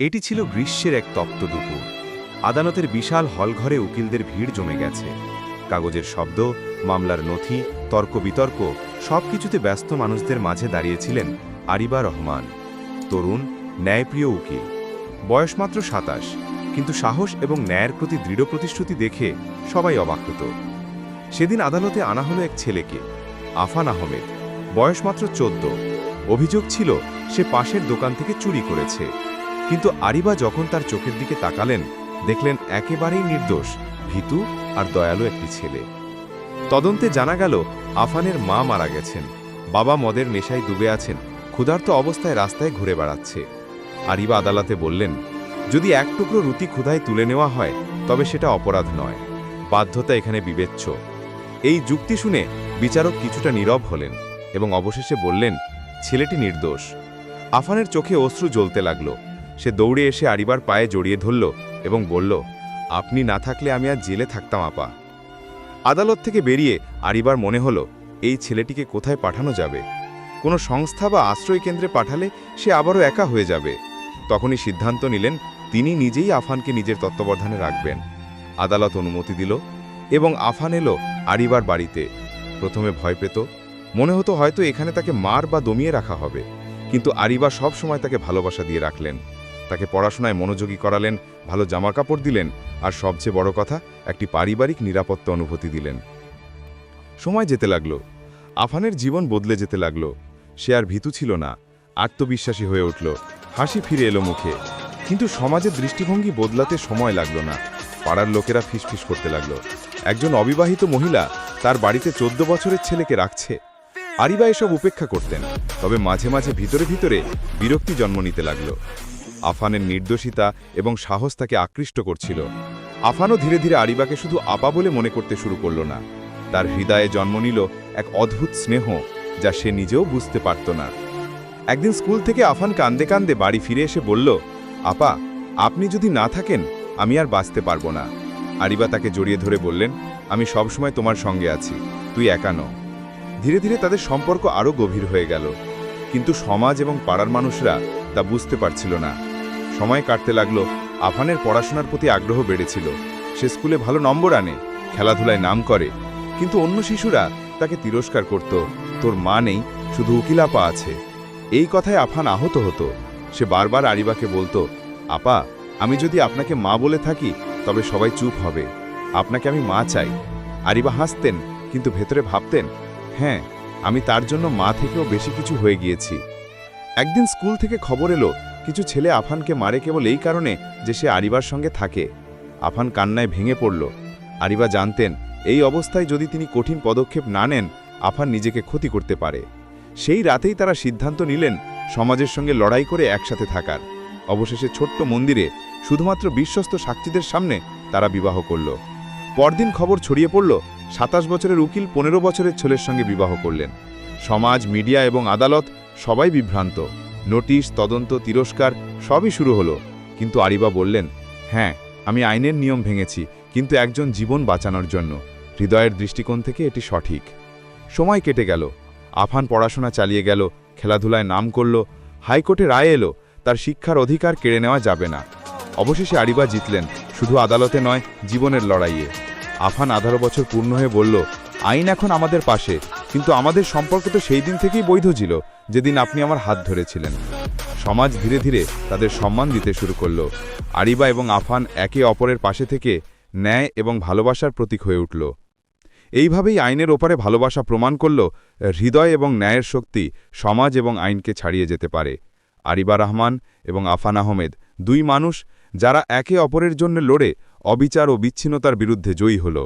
এটি ছিল গ্রীষ্মের এক তপ্ত দুপুর। আদালতের বিশাল হলঘরে উকিলদের ভিড় জমে গেছে। কাগজের শব্দ, মামলার নথি তর্ক বিতর্ক সবকিছুতে ব্যস্ত মানুষদের মাঝে দাঁড়িয়েছিলেন আরিবা রহমান, তরুণ, ন্যায়প্রিয় উকিল। বয়স মাত্র সাতাশ, কিন্তু সাহস এবং ন্যায়ের প্রতি দৃঢ় প্রতিশ্রুতি দেখে সবাই অবাক সেদিন আদালতে আনা হলো এক ছেলেকে, আফান আহমেদ। বয়স মাত্র চোদ্দ। অভিযোগ ছিল, সে পাশের দোকান থেকে চুরি করেছে। কিন্তু আরিবা যখন তার চোখের দিকে তাকালেন, দেখলেন একেবারেই নির্দোষ, ভীতু আর দয়ালু একটি ছেলে। তদন্তে জানা গেল, আফানের মা মারা গেছেন। বাবা মদের নেশায় ডুবে আছেন, ক্ষুধার্ত অবস্থায় রাস্তায় ঘুরে বেড়াচ্ছে। আরিবা আদালতে বললেন, যদি এক টুকরো রুটি ক্ষুধায় তুলে নেওয়া হয়, তবে সেটা অপরাধ নয়। বাধ্যতা এখানে বিবেচ্য। এই যুক্তি শুনে বিচারক কিছুটা নীরব হলেন এবং অবশেষে বললেন, ছেলেটি নির্দোষ। আফানের চোখে অশ্রু জ্বলতে লাগল। সে দৌড়ে এসে আরিবার পায়ে জড়িয়ে ধরল এবং বলল, আপনি না থাকলে আমি আর জেলে থাকতাম, আপা। আদালত থেকে বেরিয়ে আরিবার মনে হলো, এই ছেলেটিকে কোথায় পাঠানো যাবে? কোনো সংস্থা বা আশ্রয় কেন্দ্রে পাঠালে সে আবারও একা হয়ে যাবে। তখনই সিদ্ধান্ত নিলেন, তিনি নিজেই আফানকে নিজের তত্ত্বাবধানে রাখবেন। আদালত অনুমতি দিল এবং আফান এলো আরিবার বাড়িতে। প্রথমে ভয় পেত, মনে হতো হয়তো এখানে তাকে মার বা দমিয়ে রাখা হবে, কিন্তু আরিবা সব সময় তাকে ভালোবাসা দিয়ে রাখলেন। তাকে পড়াশোনায় মনোযোগী করালেন, ভালো জামাকাপড় দিলেন আর সবচেয়ে বড় কথা, একটি পারিবারিক নিরাপত্তা অনুভূতি দিলেন। সময় যেতে লাগল। আফানের জীবন বদলে যেতে লাগল। সে আর ভীতু ছিল না, আত্মবিশ্বাসী হয়ে উঠল। হাসি ফিরে এলো মুখে। কিন্তু সমাজের দৃষ্টিভঙ্গি বদলাতে সময় লাগল না। পাড়ার লোকেরা ফিসফিস করতে লাগল। একজন অবিবাহিত মহিলা তার বাড়িতে চোদ্দ বছরের ছেলেকে রাখছে। আরিবা এসব উপেক্ষা করতেন, তবে মাঝে মাঝে ভিতরে ভিতরে বিরক্তি জন্ম নিতে লাগল। আফানের নির্দোষিতা এবং সাহস তাকে আকৃষ্ট করছিল। আফানও ধীরে ধীরে আরিবাকে শুধু আপা বলে মনে করতে শুরু করল না। তার হৃদয়ে জন্ম নিল এক অদ্ভুত স্নেহ যা সে নিজেও বুঝতে পারত না। একদিন স্কুল থেকে আফান কান্দে কান্দে বাড়ি ফিরে এসে বলল, আপা, আপনি যদি না থাকেন, আমি আর বাঁচতে পারব না। আরিবা তাকে জড়িয়ে ধরে বললেন, আমি সবসময় তোমার সঙ্গে আছি, তুই একা ন ধীরে ধীরে তাদের সম্পর্ক আরও গভীর হয়ে গেল। কিন্তু সমাজ এবং পাড়ার মানুষরা তা বুঝতে পারছিল না। সময় কাটতে লাগল, আফানের পড়াশোনার প্রতি আগ্রহ বেড়েছিল। সে স্কুলে ভালো নম্বর আনে, খেলাধুলায় নাম করে। কিন্তু অন্য শিশুরা তাকে তিরস্কার করত, তোর মা নেই, শুধু উকিলাপা আছে। এই কথায় আফান আহত হতো। সে বারবার আরিবাকে বলতো, আপা, আমি যদি আপনাকে মা বলে থাকি, তবে সবাই চুপ হবে। আপনাকে আমি মা চাই। আরিবা হাসতেন, কিন্তু ভেতরে ভাবতেন হ্যাঁ আমি তার জন্য মা থেকেও বেশি কিছু হয়ে গিয়েছি। একদিন স্কুল থেকে খবর এলো কিছু ছেলে আফানকে মারে কেবল এই কারণে যে সে আরিবার সঙ্গে থাকে। আফান কান্নায় ভেঙে পড়ল। আরিবা জানতেন, এই অবস্থায় যদি তিনি কঠিন পদক্ষেপ না নেন, আফান নিজেকে ক্ষতি করতে পারে। সেই রাতেই তারা সিদ্ধান্ত নিলেন, সমাজের সঙ্গে লড়াই করে একসাথে থাকার। অবশেষে ছোট্ট মন্দিরে শুধুমাত্র বিশ্বস্ত সাক্ষীদের সামনে তারা বিবাহ করল। পরদিন খবর ছড়িয়ে পড়ল, সাতাশ বছরের উকিল পনেরো বছরের ছেলের সঙ্গে বিবাহ করলেন। সমাজ, মিডিয়া এবং আদালত সবাই বিভ্রান্ত। নোটিশ, তদন্ত, তিরস্কার, সবই শুরু হলো। কিন্তু আরিবা বললেন হ্যাঁ আমি আইনের নিয়ম ভেঙেছি, কিন্তু একজন জীবন বাঁচানোর জন্য। হৃদয়ের দৃষ্টিকোণ থেকে এটি সঠিক। সময় কেটে গেল। আফান পড়াশোনা চালিয়ে গেল, খেলাধুলায় নাম করল, হাইকোর্টে রায় এলো, তার শিক্ষার অধিকার কেড়ে নেওয়া যাবে না। অবশেষে আরিবা জিতলেন, শুধু আদালতে নয়, জীবনের লড়াইয়ে। আফান আঠারো বছর পূর্ণ হয়ে বলল, আইন এখন আমাদের পাশে, কিন্তু আমাদের সম্পর্ক তো সেই দিন থেকেই বৈধ ছিল, যেদিন আপনি আমার হাত ধরেছিলেন। সমাজ ধীরে ধীরে তাদের সম্মান দিতে শুরু করল। আরিবা এবং আফান একে অপরের পাশে থেকে ন্যায় এবং ভালোবাসার প্রতীক হয়ে উঠল। এইভাবেই আইনের ওপারে ভালোবাসা প্রমাণ করল, হৃদয় এবং ন্যায়ের শক্তি সমাজ এবং আইনকে ছাড়িয়ে যেতে পারে। আরিবা রহমান এবং আফান আহমেদ দুই মানুষ যারা একে অপরের জন্য লড়ে অবিচার ও বিচ্ছিন্নতার বিরুদ্ধে জয়ী হলো।